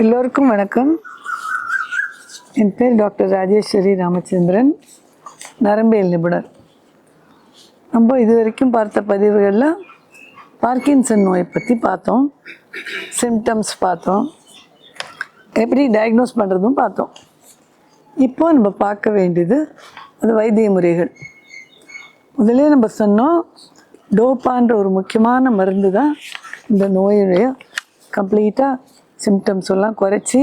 எல்லோருக்கும் வணக்கம். என் பேர் டாக்டர் ராஜேஸ்வரி ராமச்சந்திரன் நரம்பியல் நிபுணர். நம்ம இது வரைக்கும் பார்த்த பதிவுகளில் பார்க்கின்சன் நோயை பற்றி பார்த்தோம் சிம்டம்ஸ் பார்த்தோம் எப்படி டயக்னோஸ் பண்ணுறதும் பார்த்தோம். இப்போ நம்ம பார்க்க வேண்டியது அது வைத்திய முறைகள். முதலே நம்ம சொன்னோம் டோப்பான்ற ஒரு முக்கியமான மருந்து தான் இந்த நோயுடைய கம்ப்ளீட்டாக சிம்டம்ஸ் எல்லாம் குறைச்சி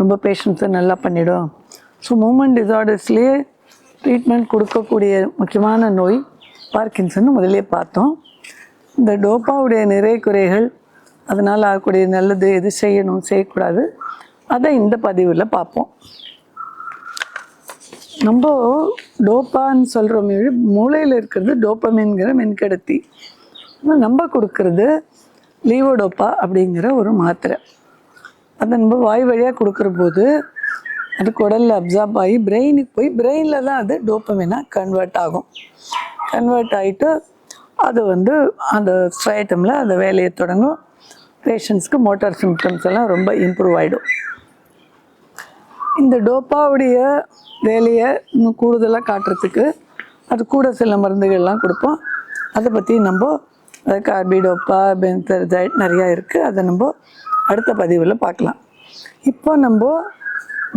ரொம்ப பேஷண்ட்ஸை நல்லா பண்ணிடும். ஸோ மூமெண்ட் டிசார்டர்ஸ்லேயே ட்ரீட்மெண்ட் கொடுக்கக்கூடிய முக்கியமான நோய் பார்க்கின்சன் முதலே பார்த்தோம். இந்த டோப்பாவுடைய நிறை குறைகள் அதனால் ஆகக்கூடிய நல்லது எது செய்யணும் செய்யக்கூடாது அதை இந்த பதிவில் பார்ப்போம். நம்ம டோப்பான்னு சொல்கிறோமே மூளையில் இருக்கிறது டோப்பமின்கிற மின்கடத்தி. நம்ம கொடுக்கறது லீவோடோப்பா அப்படிங்கிற ஒரு மாத்திரை. அதை நம்ம வாய் வழியாக கொடுக்குற போது அது குடலில் அப்சார்ப் ஆகி பிரெயினுக்கு போய் பிரெயினில் தான் அது டோப்பமேனாக கன்வெர்ட் ஆகும். கன்வெர்ட் ஆகிட்டு அது வந்து அந்த ஸ்ட்ரைட்டமில் அந்த வேலையை தொடங்கும். பேஷண்ட்ஸ்க்கு மோட்டார் சிம்டம்ஸ் எல்லாம் ரொம்ப இம்ப்ரூவ் ஆகிடும் இந்த டோப்பாவுடைய வேலையை இன்னும் கூடுதலாக காட்டுறதுக்கு அது கூட சில மருந்துகள்லாம் கொடுப்போம். அதை பற்றி நம்ம கார்பிடோப்பா பென்சர்ஜைட் நிறையா இருக்குது அதை நம்ம அடுத்த பதிவில் பார்க்கலாம். இப்போ நம்ம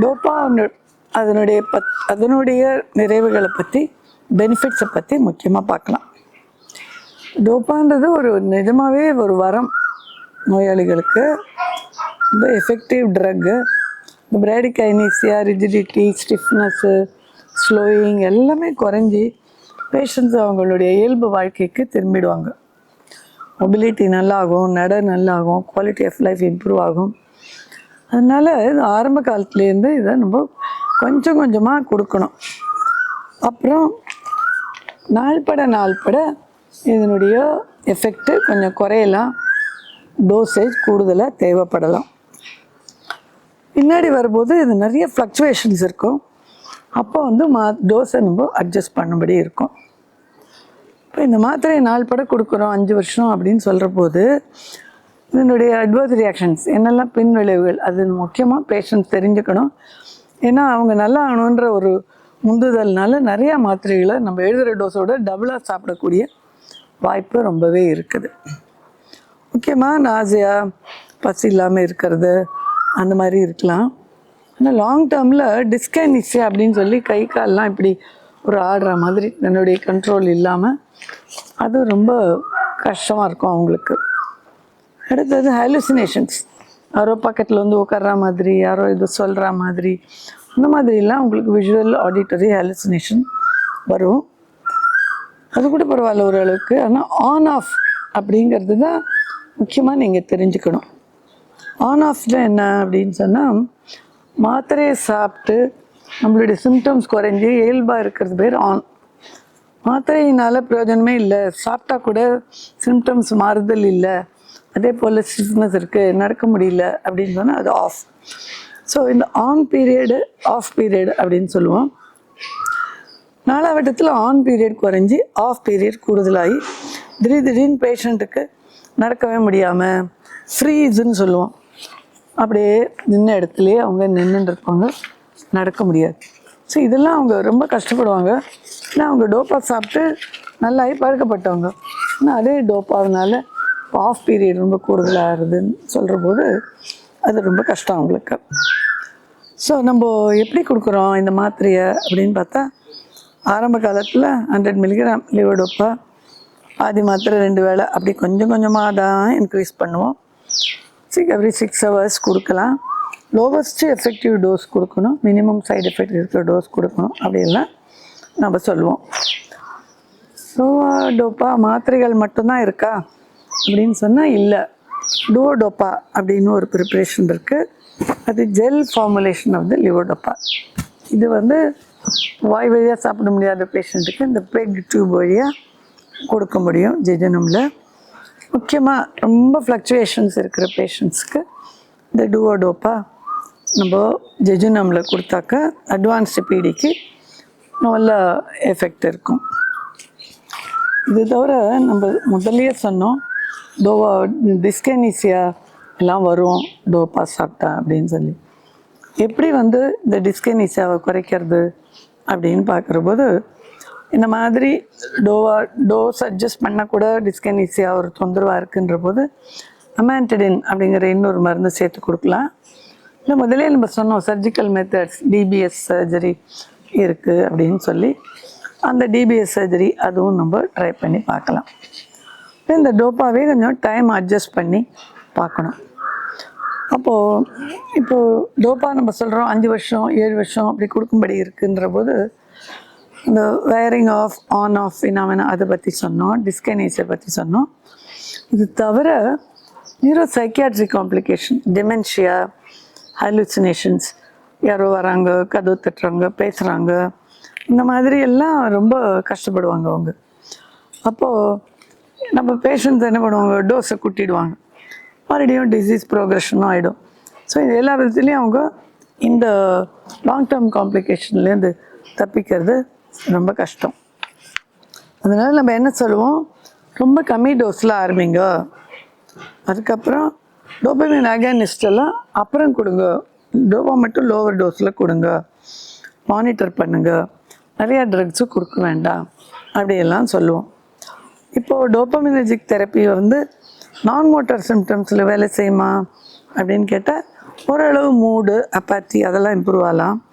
டோப்பா அதனுடைய பத் அதனுடைய நிறைவுகளை பற்றி பெனிஃபிட்ஸை பற்றி முக்கியமாக பார்க்கலாம். டோப்பான்றது ஒரு நிஜமாகவே ஒரு வரம் நோயாளிகளுக்கு ரொம்ப எஃபெக்டிவ் ட்ரக்கு இந்த பிராடிகைனீசியா ரிஜிடிட்டி ஸ்டிஃப்னஸ்ஸு ஸ்லோயிங் எல்லாமே குறைஞ்சி பேஷண்ட்ஸ் அவங்களுடைய இயல்பு வாழ்க்கைக்கு திரும்பிடுவாங்க. மொபிலிட்டி நல்லாகும் நட நல்லாகும் குவாலிட்டி ஆஃப் லைஃப் இம்ப்ரூவ் ஆகும். அதனால் இது ஆரம்ப காலத்துலேருந்து இதை நம்ம கொஞ்சம் கொஞ்சமாக கொடுக்கணும். அப்புறம் நாள்பட நாள்பட இதனுடைய எஃபெக்ட்டு கொஞ்சம் குறையலாம். டோசேஜ் கூடுதலாக தேவைப்படலாம். பின்னாடி வரும்போது இது நிறைய ஃப்ளக்சுவேஷன்ஸ் இருக்கும். அப்போ வந்து மா டோஸை நம்ம அட்ஜஸ்ட் பண்ணும்படி இருக்கும். இப்போ இந்த மாத்திரையை நாள் படம் கொடுக்குறோம் அஞ்சு வருஷம் அப்படின்னு சொல்கிற போது இதனுடைய அட்வர்ஸ் ரியாக்ஷன்ஸ் என்னெல்லாம் பின் விளைவுகள் அது முக்கியமாக பேஷண்ட்ஸ் தெரிஞ்சுக்கணும். ஏன்னா அவங்க நல்லா ஆகணுன்ற ஒரு முந்துதல்னால நிறையா மாத்திரைகளை நம்ம எழுதுகிற டோஸோட டபுளாக சாப்பிடக்கூடிய வாய்ப்பு ரொம்பவே இருக்குது. முக்கியமாக நாசியா பசி இல்லாமல் இருக்கிறது அந்த மாதிரி இருக்கலாம். ஆனால் லாங் டேர்மில் டிஸ்கைனிசியா அப்படின்னு சொல்லி கை கால்லாம் இப்படி ஒரு ஆடுற மாதிரி தன்னுடைய கண்ட்ரோல் இல்லாமல் அது ரொம்ப கஷ்டமாக இருக்கும் அவங்களுக்கு. அடுத்தது ஹாலுசினேஷன்ஸ் யாரோ பக்கத்தில் வந்து உட்கார்ற மாதிரி யாரோ இது சொல்கிற மாதிரி அந்த மாதிரிலாம் உங்களுக்கு விஷுவல் ஆடிட்டரி ஹாலுசினேஷன் வரும். அது கூட பரவாயில்ல ஓரளவுக்கு ஆனால் ஆன் ஆஃப் அப்படிங்கிறது தான் முக்கியமாக நீங்கள் தெரிஞ்சுக்கணும். ஆன் ஆஃப்ல என்ன அப்படின்னு சொன்னால் மாத்திரையை சாப்பிட்டு நம்மளுடைய சிம்டம்ஸ் குறைஞ்சி இயல்பாக இருக்கிறது பேர் ஆன் மாத்திரையினால் பிரயோஜனமே இல்லை. சாப்பிட்டா கூட சிம்டம்ஸ் மாறுதல் இல்லை. அதே போல் ஸ்டிஃப்னஸ் இருக்குது நடக்க முடியல அப்படின்னு சொன்னால் அது ஆஃப் ஸோ இந்த ஆன் பீரியடு ஆஃப் பீரியட் அப்படின்னு சொல்லுவோம். நாலாவட்டத்தில் ஆன் பீரியட் குறைஞ்சி ஆஃப் பீரியட் கூடுதலாகி திடீர் திடீர்னு பேஷண்ட்டுக்கு நடக்கவே முடியாமல் ஃப்ரீஸுன்னு சொல்லுவோம். அப்படியே நின்ன இடத்துலையே அவங்க நின்றுட்டு இருப்பாங்க. நடக்க முடியாது. ஸோ இதெல்லாம் அவங்க ரொம்ப கஷ்டப்படுவாங்க. ஏன்னா அவங்க டோப்பா சாப்பிட்டு நல்லாகி பழக்கப்பட்டவங்க. ஆனால் அதே டோப்பாவனால ஆஃப் பீரியட் ரொம்ப கூடுதலாகிறதுன்னு சொல்கிற போது அது ரொம்ப கஷ்டம் அவங்களுக்கு. ஸோ நம்ம எப்படி கொடுக்குறோம் இந்த மாத்திரையை அப்படின்னு பார்த்தா ஆரம்ப காலத்தில் ஹண்ட்ரட் மில்லிகிராம் லிவடோப்பா பாதி மாத்திரை ரெண்டு வேளை அப்படி கொஞ்சம் கொஞ்சமாக தான் இன்க்ரீஸ் பண்ணுவோம். சிக் எவ்ரி சிக்ஸ் ஹவர்ஸ் கொடுக்கலாம். லோவஸ்ட்டு எஃபெக்டிவ் டோஸ் கொடுக்கணும். மினிமம் சைடு எஃபெக்ட் இருக்கிற டோஸ் கொடுக்கணும். அப்படின்னா நம்ம சொல்லுவோம். ஸோ டோப்பா மாத்திரைகள் மட்டும்தான் இருக்கா? அப்படின்னு சொன்னால் இல்லை. டோடோப்பா அப்படின்னு ஒரு ப்ரிப்ரேஷன் இருக்குது அது gel formulation of the levodopa இது வந்து வாய் வழியாக சாப்பிட முடியாத பேஷண்ட்டுக்கு இந்த பெக் டியூப் வழியாக கொடுக்க முடியும் ஜெஜனமில் முக்கியமாக ரொம்ப ஃப்ளக்சுவேஷன்ஸ் இருக்கிற பேஷண்ட்ஸ்க்கு இந்த டூவோடோப்பா நம்ம ஜெஜுனமில் கொடுத்தாக்க அட்வான்ஸ்டு பீடிக்கு நல்ல எஃபெக்ட் இருக்கும். இது தவிர நம்ம முதல்லயே சொன்னோம் டோவா டிஸ்கனீசியா எல்லாம் வரும் டோப்பா சாப்பிட்டா அப்படின்னு சொல்லி. எப்படி வந்து இந்த டிஸ்கனீசியாவை குறைக்கிறது அப்படின்னு பார்க்குறபோது இந்த மாதிரி டோவா டோஸ் அட்ஜஸ்ட் பண்ணால் கூட டிஸ்கனீசியா ஒரு தொந்தரவாக இருக்குன்ற போது அமேண்டடின் அப்படிங்கிற இன்னொரு மருந்து சேர்த்து கொடுக்கலாம். இல்லை முதலே நம்ம சொன்னோம் சர்ஜிக்கல் மெத்தட்ஸ் டிபிஎஸ் சர்ஜரி இருக்குது அப்படின்னு சொல்லி. அந்த டிபிஎஸ் சர்ஜரி அதுவும் நம்ம ட்ரை பண்ணி பார்க்கலாம். இந்த டோப்பாவே கொஞ்சம் டைம் அட்ஜஸ்ட் பண்ணி பார்க்கணும். அப்போது இப்போது டோப்பா நம்ம சொல்கிறோம் அஞ்சு வருஷம் ஏழு வருஷம் அப்படி கொடுக்கும்படி இருக்குன்ற போது இந்த wiring off on off phenomena அதை பற்றி சொன்னோம் டிஸ்கனேஸை பற்றி சொன்னோம். இது தவிர neuropsychiatric complication dementia hallucinations யாரோ வராங்க கதவு தட்டுறாங்க பேசுகிறாங்க இந்த மாதிரி எல்லாம் ரொம்ப கஷ்டப்படுவாங்க அவங்க. அப்போது நம்ம பேஷண்ட்ஸ் என்ன பண்ணுவாங்க? டோஸை கூட்டிடுவாங்க. மறுபடியும் டிசீஸ் ப்ரோக்ரஷனும் ஆகிடும் ஸோ இது எல்லா விதத்துலேயும் அவங்க இந்த லாங் டேர்ம் காம்ப்ளிகேஷன்லேருந்து தப்பிக்கிறது ரொம்ப கஷ்டம். அதனால் நம்ம என்ன சொல்லுவோம்? ரொம்ப கம்மி டோஸில் ஆரம்பிங்க. அதுக்கப்புறம் டோபமின் அகேனிஸ்ட் எல்லாம் அப்புறம் கொடுங்க. டோபா மட்டும் லோவர் டோஸில் கொடுங்க. மானிட்டர் பண்ணுங்க. நிறையா ட்ரக்ஸும் கொடுக்க வேண்டாம். அப்படியெல்லாம் சொல்லுவோம். இப்போது டோப்பமினர்ஜிக் தெரப்பி வந்து நான் மோட்டர் சிம்டம்ஸில் வேலை செய்யுமா? அப்படின்னு கேட்டால் ஓரளவு மூடு அப்பாத்தி அதெல்லாம் இம்ப்ரூவ் ஆகலாம்.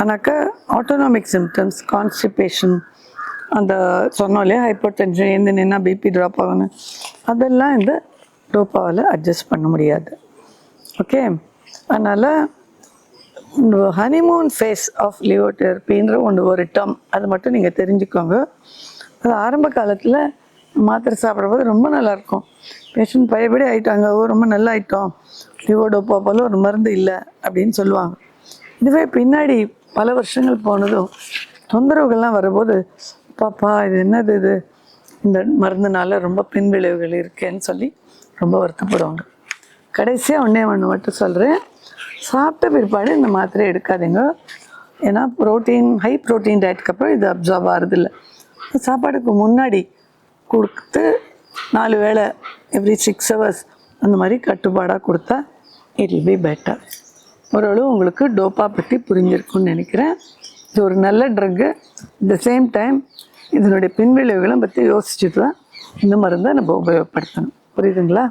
ஆனாக்கா ஆட்டோனாமிக் சிம்டம்ஸ் கான்ஸ்டிபேஷன் அந்த சொன்னோம் இல்லையா? ஹைப்பர் டென்ஷன் எந்த நின்னா பிபி ட்ராப் ஆகணும் அதெல்லாம் இந்த டோப்பாவில் அட்ஜஸ்ட் பண்ண முடியாது. ஓகே அதனால் ஹனிமூன் ஃபேஸ் ஆஃப் லியோதெரப்பின்ற ஒன்று ஒரு டம் அது மட்டும் நீங்கள் தெரிஞ்சுக்கோங்க. அது ஆரம்ப காலத்தில் மாத்திரை போது ரொம்ப நல்லாயிருக்கும். பேஷண்ட் பயப்படி ஆகிட்டாங்க ஓ ரொம்ப நல்லா ஆயிட்டோம் லிவோடோப்பா போல ஒரு மருந்து இல்லை அப்படின்னு சொல்லுவாங்க. இதுவே பின்னாடி பல வருஷங்கள் போனதும் தொந்தரவுகள்லாம் வரும்போது பாப்பா இது என்னது இது? இந்த மருந்துனால ரொம்ப பின்விளைவுகள் இருக்கேன்னு சொல்லி ரொம்ப வருத்தப்படுவாங்க. கடைசியாக ஒன்றே ஒன்று மட்டும் சொல்கிறேன் சாப்பிட்ட பிற்பாடு இந்த மாத்திரை எடுக்காதீங்க. ஏன்னா ப்ரோட்டீன் ஹை ப்ரோட்டீன் டயட்டுக்கு அப்புறம் இது அப்சார்ப் ஆகிறதில்ல சாப்பாடுக்கு முன்னாடி கொடுத்து நாலு வேளை எவ்ரி சிக்ஸ் ஹவர்ஸ் அந்த மாதிரி கட்டுப்பாடாக கொடுத்தா இட் வில் பி பெட்டர் ஓரளவு உங்களுக்கு டோப்பா பற்றி புரிஞ்சிருக்கும்னு நினைக்கிறேன். இது ஒரு நல்ல ட்ரக்கு த சேம் டைம் இதனுடைய பின்விளைவுகளும் பற்றி யோசிச்சுட்டு தான் இந்த மருந்தை நம்ம உபயோகப்படுத்தணும். புரியுதுங்களா?